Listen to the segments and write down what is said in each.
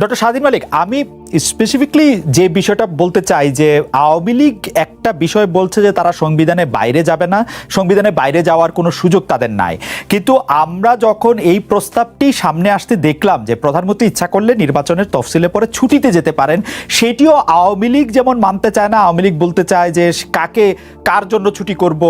Doctor স্বাধীন মালিক, আমি specifically যে বিষয়টা বলতে চাই যে আওয়ামী লীগ একটা বিষয় বলছে যে তারা সংবিধানে বাইরে যাবে না, সংবিধানে বাইরে যাওয়ার কোনো সুযোগ তাদের নাই। কিন্তু আমরা যখন এই প্রস্তাবটি সামনে আসতে দেখলাম যে প্রধানমন্ত্রী ইচ্ছা করলে নির্বাচনের তফসিলে পরে ছুটিতে যেতে পারেন, সেটিও আওয়ামী লীগ যেমন মানতে চায় না, আওয়ামী লীগ বলতে চায় যে কাকে, কার জন্য ছুটি করব।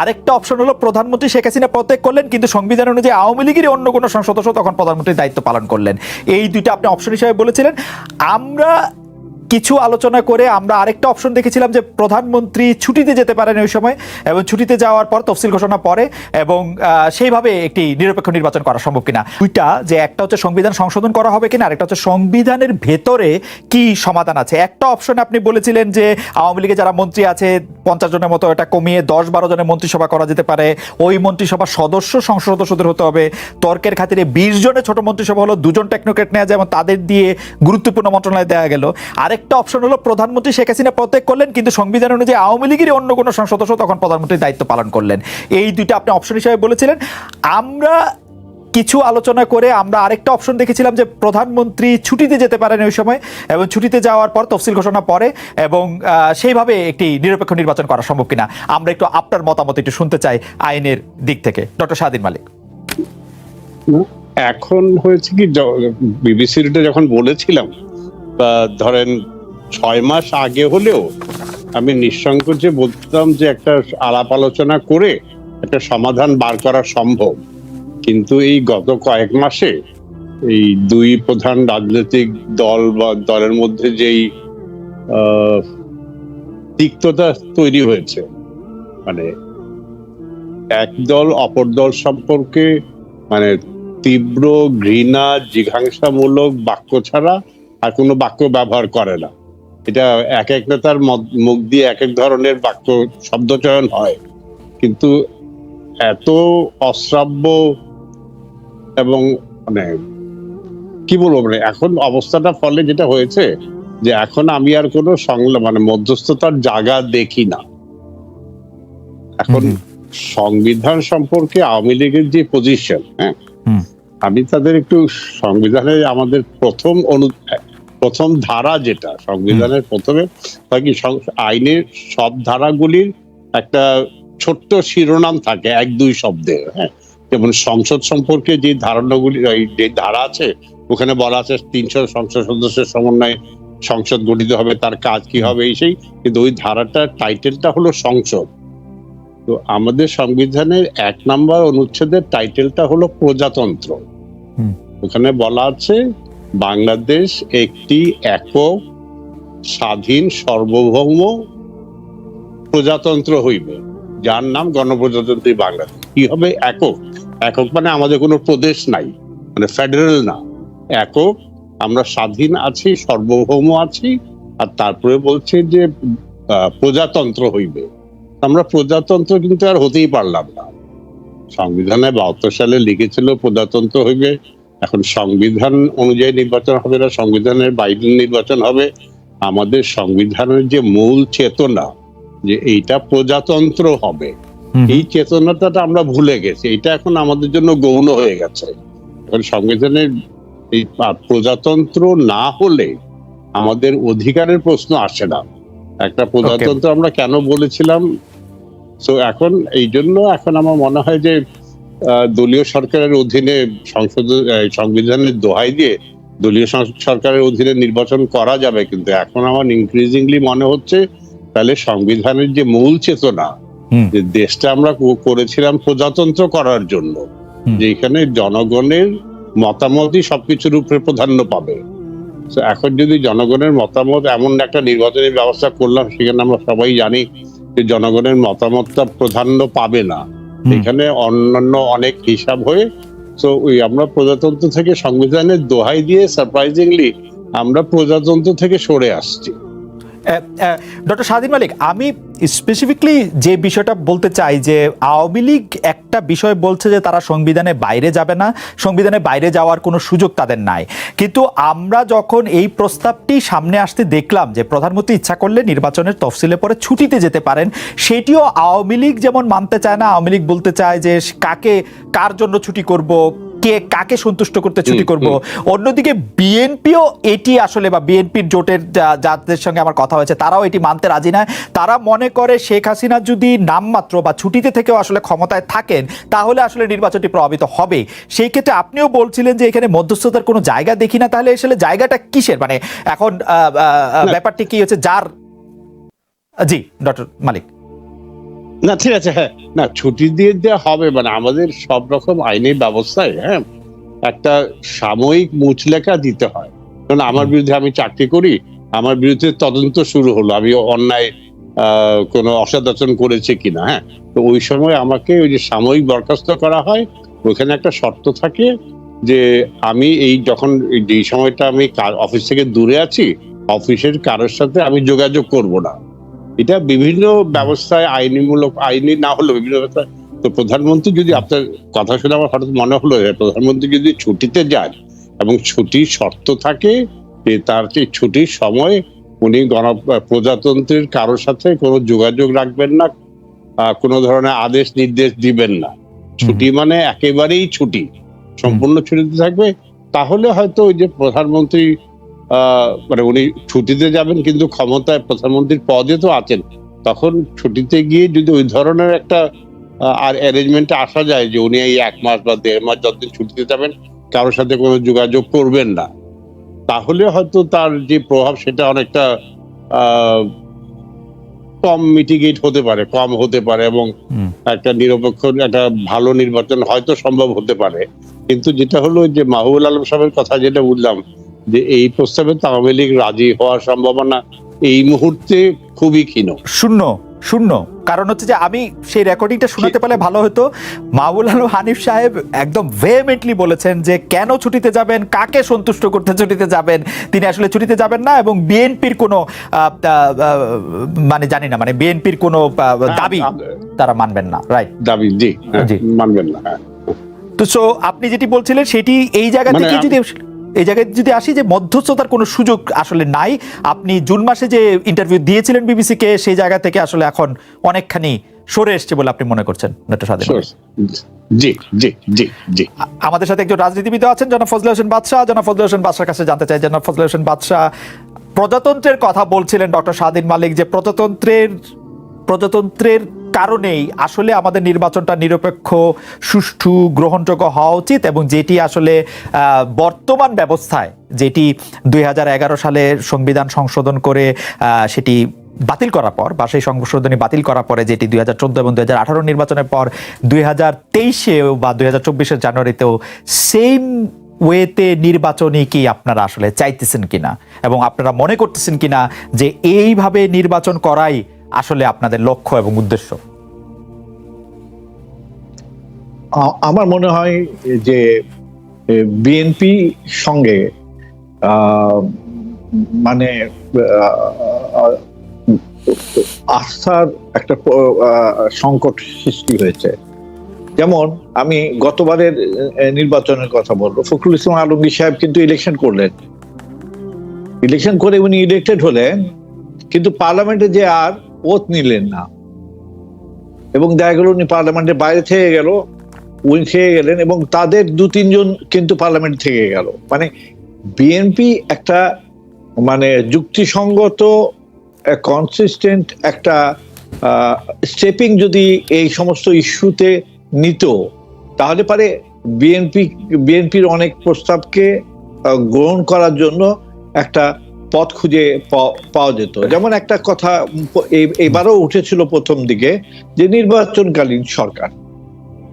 আরেকটা অপশন হলো, প্রধানমন্ত্রী শেখ হাসিনা প্রত্যেক করলেন, কিন্তু সংবিধান অনুযায়ী আওয়ামী লীগেরই অন্য কোনো সদস্য তখন প্রধানমন্ত্রীর দায়িত্ব পালন করলেন। এই দুইটা আপনি অপশন হিসাবে বলেছিলেন। আমরা কিছু আলোচনা করে আমরা আরেকটা অপশন দেখেছিলাম যে প্রধানমন্ত্রী ছুটিতে যেতে পারেন ওই সময় এবং ছুটিতে যাওয়ার পর তফসিল ঘোষণা পরে এবং সেইভাবে একটি নিরপেক্ষ নির্বাচন করা সম্ভব কিনা। দুইটা, যে একটা হচ্ছে সংবিধান সংশোধন করা হবে কিনা, আরেকটা হচ্ছে সংবিধানের ভেতরে কি সমাধান আছে। একটা অপশনে আপনি বলেছিলেন যে আওয়ামী লীগে যারা মন্ত্রী আছে, পঞ্চাশ জনের মতো এটা কমিয়ে দশ বারো জনের মন্ত্রিসভা করা যেতে পারে, ওই মন্ত্রিসভার সদস্য সংসদ সদস্যদের হতে হবে। তর্কের খাতিরে বিশ জনের ছোট মন্ত্রিসভা হলো দুজন টেকনোক্রেট নেওয়া এবং তাদের দিয়ে গুরুত্বপূর্ণ মন্ত্রণালয় দেওয়া গেল। আরেকটা অপশন হলো প্রধানমন্ত্রী শেখ হাসিনা প্রত্যেক করলেন, কিন্তু সংবিধান অনুযায়ী আওয়ামী লীগের অন্য কোনো সদস্য তখন প্রধানমন্ত্রীর দায়িত্ব পালন করলেন। এই দুইটা আপনি অপশন হিসেবে বলেছিলেন। আমরা কিছু আলোচনা করে আমরা আরেকটা অপশন দেখেছিলাম যে প্রধানমন্ত্রী ছুটিতে যেতে পারেন ওই সময়, এবং ছুটিতে যাওয়ার পর তফসিল ঘোষণা পরে, এবং সেইভাবে একটি নিরপেক্ষ নির্বাচন করা সম্ভব কিনা। আমরা একটু আপনার মতামত একটু শুনতে চাই আইনের দিক থেকে। ডক্টর স্বাধীন মালিক। এখন হয়েছে কি বিবিসিটা যখন বলেছিলাম ধরেন ছয় মাস আগে হলেও আমি নিঃসংকোচে বলতাম যে একটা আলাপ আলোচনা করে একটা সমাধান বার করা সম্ভব। কিন্তু এই গত কয়েক মাসে এই দুই প্রধান রাজনৈতিক দল বা দলের মধ্যে যেই তিক্ততা তৈরি হয়েছে মানে এক দল অপর দল সম্পর্কে মানে তীব্র ঘৃণা, জিঘাংসামূলক বাক্য ছাড়া আর কোনো বাক্য ব্যবহার করে না। এটা এক এক নেতার মুখ দিয়ে এক এক ধরনের বাক্য শব্দচয়ন হয়। কিন্তু এত অশ্রাব্য এবং মানে কি বলব মানে এখন অবস্থাটা ফলে যেটা হয়েছে যে এখন আমি আর কোনো সংলা মানে মধ্যস্থতার জায়গা দেখি না। এখন সংবিধান সম্পর্কে আওয়ামী লীগের যে পজিশন হ্যাঁ আমি তাদের একটু সংবিধানে আমাদের প্রথম অনু প্রথম ধারা যেটা সংবিধানের প্রথমে আইনের সব ধারাগুলির একটা ছোট্ট শিরোনাম থাকে এক দুই শব্দে হ্যাঁ? যেমন সংসদ সম্পর্কে যে ধারণাগুলি যে ধারা আছে ওখানে বলা আছে তিনশো সংসদ সদস্যের সমন্বয়ে সংসদ গঠিত হবে তার কাজ কি হবে এই সেই কিন্তু ওই ধারাটার টাইটেলটা হলো সংসদ। তো আমাদের সংবিধানের এক নম্বর অনুচ্ছেদের টাইটেলটা হলো প্রজাতন্ত্র। ওখানে বলা আছে বাংলাদেশ একটি একক, স্বাধীন, সার্বভৌম প্রজাতন্ত্র হইবে। যার নাম গণপ্রজাতন্ত্রী বাংলাদেশ। কি হবে একক? একক মানে আমাদের কোনো প্রদেশ নাই মানে ফেডারেল না। একক, আমরা স্বাধীন আছি, সার্বভৌম আছি, আর তারপরে বলছে যে প্রজাতন্ত্র হইবে। আমরা প্রজাতন্ত্র কিন্তু আর হতেই পারলাম না। সংবিধানে বাহাত্তর সালে লিখেছিল, প্রজাতন্ত্র হইবে এখন সংবিধান অনুযায়ী নির্বাচন হবে না সংবিধানের বাইরে নির্বাচন হবে। আমাদের সংবিধানের যে মূল চেতনা যে এইটা প্রজাতন্ত্র হবে। এই চেতনাটা আমরা ভুলে গেছি। এটা এখন আমাদের জন্য গৌণ হয়ে গেছে। এখন সংবিধানের এই প্রজাতন্ত্র না হলে আমাদের অধিকারের প্রশ্ন আসে না। একটা প্রজাতন্ত্র আমরা কেন বলেছিলাম? তো এখন এই জন্য এখন আমার মনে হয় যে দলীয় সরকারের অধীনে সংসদ সংবিধানের দোহাই দিয়ে দলীয় সরকারের অধীনে নির্বাচন করা যাবে কিন্তু এখন আমার ইনক্রিজিংলি মনে হচ্ছে তাহলে সংবিধানের যে মূল চেতনা যে দেশটা আমরা করেছিলাম প্রজাতন্ত্র করার জন্য। যেখানে জনগণের মতামতই সবকিছুর উপরে প্রাধান্য পাবে তো এখন যদি জনগণের মতামত এমন একটা নির্বাচনী ব্যবস্থা করলাম সেখানে আমরা সবাই জানি যে জনগণের মতামতটা প্রাধান্য পাবে না। এখানে অন্যান্য অনেক হিসাব হয়ে তো ওই আমরা প্রজাতন্ত্র থেকে সংবিধানের দোহাই দিয়ে সারপ্রাইজিংলি আমরা প্রজাতন্ত্র থেকে সরে আসছি। ডক্টর স্বাধীন মালিক, আমি স্পেসিফিকলি যে বিষয়টা বলতে চাই যে আওয়ামী লীগ একটা বিষয় বলছে যে তারা সংবিধানে বাইরে যাবে না, সংবিধানে বাইরে যাওয়ার কোনো সুযোগ তাদের নাই। কিন্তু আমরা যখন এই প্রস্তাবটি সামনে আসতে দেখলাম যে প্রধানমন্ত্রী ইচ্ছা করলে নির্বাচনের তফসিলে পরে ছুটিতে যেতে পারেন, সেটিও আওয়ামী লীগ যেমন মানতে চায় না, আওয়ামী লীগ বলতে চায় যে কাকে, কার জন্য ছুটি করব কে কাকে সন্তুষ্ট করতে ছুটি করব। অন্যদিকে বিএনপিও এটি আসলে বা বিএনপির জোটের যাদের সঙ্গে আমার কথা হয়েছে তারাও এটি মানতে রাজি না তারা মনে করে শেখ হাসিনা যদি নামমাত্র বা ছুটিতে থেকেও আসলে ক্ষমতায় থাকেন তাহলে আসলে নির্বাচনটি প্রভাবিত হবে। সেই ক্ষেত্রে আপনিও বলছিলেন যে এখানে মধ্যস্থতার কোনো জায়গা দেখি না তাহলে আসলে জায়গাটা কিসের? মানে এখন ব্যাপারটি কি হচ্ছে যার? জি ডক্টর মালিক। না ঠিক আছে হ্যাঁ। না ছুটি দিয়ে দেওয়া হবে মানে আমাদের সব রকম আইনি ব্যবস্থায় হ্যাঁ একটা সাময়িক মুচলেখা দিতে হয়। কারণ আমার বিরুদ্ধে আমি চাকরি করি আমার বিরুদ্ধে তদন্ত শুরু হলো আমি অন্যায় কোনো অসদাচরণ করেছে কিনা হ্যাঁ। তো ওই সময় আমাকে ওই যে সাময়িক বরখাস্ত করা হয় ওখানে একটা শর্ত থাকে যে আমি এই যখন যেই সময়টা আমি অফিস থেকে দূরে আছি অফিসের কারোর সাথে আমি যোগাযোগ করব না। এটা বিভিন্ন ব্যবস্থায় আইনিমূলক আইনি না হলেও বিভিন্ন ব্যবস্থায়। তো প্রধানমন্ত্রী যদি আপনার কথা শুনে আমার হঠাৎ মনে হলো প্রধানমন্ত্রী যদি ছুটিতে যান এবং ছুটির শর্ত থাকে যে তার সেই ছুটির সময় উনি গণ প্রজাতন্ত্রের কারোর সাথে কোনো যোগাযোগ রাখবেন না কোনো ধরনের আদেশ নির্দেশ দিবেন না। ছুটি মানে একেবারেই ছুটি। সম্পূর্ণ ছুটিতে থাকবে। তাহলে হয়তো ওই যে প্রধানমন্ত্রী মানে উনি ছুটিতে যাবেন কিন্তু ক্ষমতায় প্রধানমন্ত্রীর পদে তো আছেন। তখন ছুটিতে গিয়ে যদি ওই ধরনের একটা আর অ্যারেঞ্জমেন্টে আসা যায় যে উনি এই এক মাস বা দেড় মাস যতদিন ছুটিতে যাবেন কারোর সাথে কোনো যোগাযোগ করবেন না তাহলে হয়তো তার যে প্রভাব সেটা অনেকটা আহ, কম মিটিগেট হতে পারে কম হতে পারে এবং একটা নিরপেক্ষ একটা ভালো নির্বাচন হয়তো সম্ভব হতে পারে। কিন্তু যেটা হলো যে মাহবুল আলম সাহেবের কথা যেটা বুঝলাম যে এই প্রস্তাবে আওয়ামী লীগ রাজি হওয়ার সম্ভাবনা এই মুহূর্তে খুবই ক্ষীণ। শূন্য শূন্য। কারণ হচ্ছে যে আমি সেই রেকর্ডিংটা শোনাতে পারলে ভালো হতো। মাহবুল আলম হানিফ সাহেব একদম ভেহেমেন্টলি বলেছেন যে কেন ছুটিতে যাবেন কাকে সন্তুষ্ট করতে ছুটিতে যাবেন তিনি আসলে ছুটিতে যাবেন না এবং বিএনপির কোনো মানে জানি না মানে বিএনপির কোনো আহ, দাবি তারা মানবেন না রাইট দাবি জি হ্যাঁ, জি। মানবেন না হ্যাঁ। তো সো আপনি যেটি বলছিলেন সেটি এই জায়গা মানে থেকে যদি এই জায়গায় যদি আসি যে মধ্যস্থতার কোনো সুযোগ আসলে নাই আপনি জুন মাসে যে ইন্টারভিউ দিয়েছিলেন বিবিসিকে সেই জায়গা থেকে আসলে এখন অনেকখানি সরে এসছে বলে আপনি মনে করছেন ডক্টর Sure. জি জি জি জি। আমাদের সাথে একজন রাজনীতিবিদ আছেন জনাব ফজলে হোসেন বাদশাহ। জনাব ফজলে হোসেন বাদশার কাছে জানতে চাই জনাব ফজলে হোসেন বাদশাহ প্রজাতন্ত্রের কথা বলছিলেন ডক্টর স্বাধীন মালিক যে প্রজাতন্ত্রের প্রজাতন্ত্রের কারণেই আসলে আমাদের নির্বাচনটা নিরপেক্ষ, সুষ্ঠু, গ্রহণযোগ্য হওয়া উচিত এবং যেটি আসলে বর্তমান ব্যবস্থায়, যেটি দু হাজার এগারো সালে সংবিধান সংশোধন করে সেটি বাতিল করার পর বা সেই সংশোধনী বাতিল করার পরে যেটি দুই হাজার চোদ্দ এবং দুই হাজার আঠারো নির্বাচনের পর, দুই হাজার তেইশেও বা দুই হাজার চব্বিশের জানুয়ারিতেও সেম ওয়েতে নির্বাচনই কি আপনারা আসলে চাইতেছেন কিনা এবং আপনারা মনে করতেছেন কিনা যে এইভাবে নির্বাচন করাই আসলে আপনাদের লক্ষ্য এবং উদ্দেশ্য? আমার মনে হয় যে বিএনপি সঙ্গে মানে আস্থার একটা সংকট সৃষ্টি হয়েছে। যেমন, আমি গতবারের নির্বাচনের কথা বলব। ফখরুল ইসলাম আলমগীর সাহেব কিন্তু ইলেকশন করলেন। ইলেকশন করে উনি ইলেক্টেড হলেন, কিন্তু পার্লামেন্টে যে আর ওত নিলেন না। এবং দেখা গেল উনি পার্লামেন্টের বাইরে থেকে গেল, উনি থেকে গেলেন এবং তাদের দু তিনজন কিন্তু পার্লামেন্ট থেকে গেল। মানে বিএনপি একটা মানে যুক্তিসঙ্গত কনসিস্টেন্ট একটা স্টেপিং যদি এই সমস্ত ইস্যুতে নিত, তাহলে পারে বিএনপি বিএনপির অনেক প্রস্তাবকে গ্রহণ করার জন্য একটা পথ খুঁজে পাওয়া- যেত। যেমন একটা কথা এবারও উঠেছিল প্রথম দিকে যে নির্বাচনকালীন সরকার।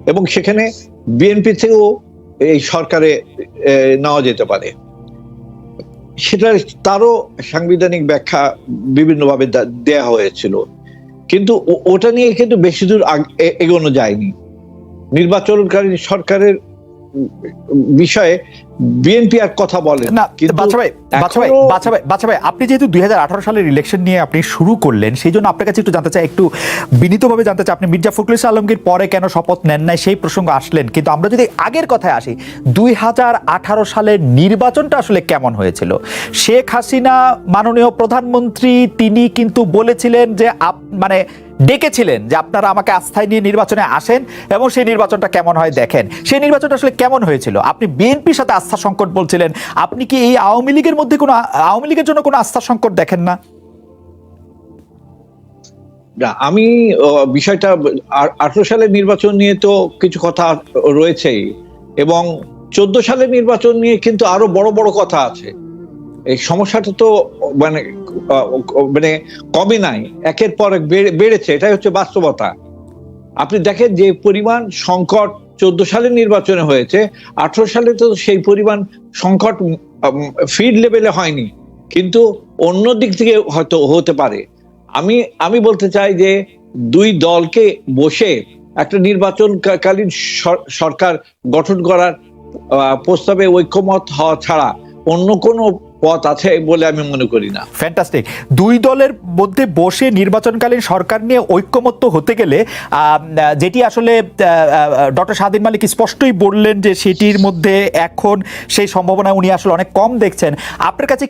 এবং সেখানে বিএনপি থেকেও এই সরকারে নেওয়া যেতে পারে। সেটা তারও সাংবিধানিক ব্যাখ্যা বিভিন্নভাবে দেয়া হয়েছিল। কিন্তু ওটা নিয়ে কিন্তু বেশি দূর এগোনো যায়নি। নির্বাচনকালীন সরকারের বিষয়ে বিএনপি আর কথা বলে না কিন্তু বাচ্চা ভাই বাচ্চা ভাই বাচ্চা ভাই বাচ্চা ভাই আপনি যেহেতু দুই সালের ইলেকশন নিয়ে আপনি শুরু করলেন সেই জন্য আপনার কাছে একটু জানতে চাই একটু বিনীতভাবে জানতে চাই আপনি মির্জা ফখরুল ইসলাম আলমগীর পরে কেন শপথ নেন নাই সেই প্রসঙ্গ আসলেন কিন্তু আমরা যদি আগের কথায় আসি দুই হাজার আঠারো সালের নির্বাচনটা আসলে কেমন হয়েছিল? শেখ হাসিনা মাননীয় প্রধানমন্ত্রী তিনি কিন্তু বলেছিলেন যে আপ- মানে ডেকেছিলেন যে আপনারা আমাকে আস্থায় নিয়ে নির্বাচনে আসেন এবং সেই নির্বাচনটা কেমন হয় দেখেন। সেই নির্বাচনটা আসলে কেমন হয়েছিল? আপনি বিএনপির সাথে আস্থা সংকট বলছিলেন, আপনি কি এই আওয়ামী লীগের মধ্যে কোনো আওয়ামী লীগের জন্য কোনো আস্থা সংকট দেখেন না? আমি বিষয়টা আঠারো সালের নির্বাচন নিয়ে তো কিছু কথা রয়েছেই এবং চোদ্দ সালের নির্বাচন নিয়ে কিন্তু আরও বড় বড় কথা আছে। এই সমস্যাটা তো মানে মানে কমই নাই? একের পর এক বেড়েছে, এটাই হচ্ছে বাস্তবতা। আপনি দেখেন যে পরিমাণ সংকট চোদ্দ সালের নির্বাচনে হয়েছে, আঠারো সালে তো সেই পরিমাণ সংকট ফিড লেভেলে হয়নি। কিন্তু অন্য দিক থেকে হয়তো হতে পারে। আমি আমি বলতে চাই যে দুই দলকে বসে একটা নির্বাচনকালীন সরকার গঠন করার প্রস্তাবে ঐক্যমত হওয়া ছাড়া অন্য কোনো পথ আছে বলে আমি মনে করি না। ফ্যান্টাস্টিক দুই দলের মধ্যে বসে নির্বাচনকালীন সরকার নিয়ে ঐক্যমত্য হতে গেলে যেটি আসলে ডক্টর স্বাধীন মালিক স্পষ্টই বললেন যে সেটির মধ্যে এখন সেই সম্ভাবনা উনি আসলে অনেক কম দেখছেন। আপনার কাছে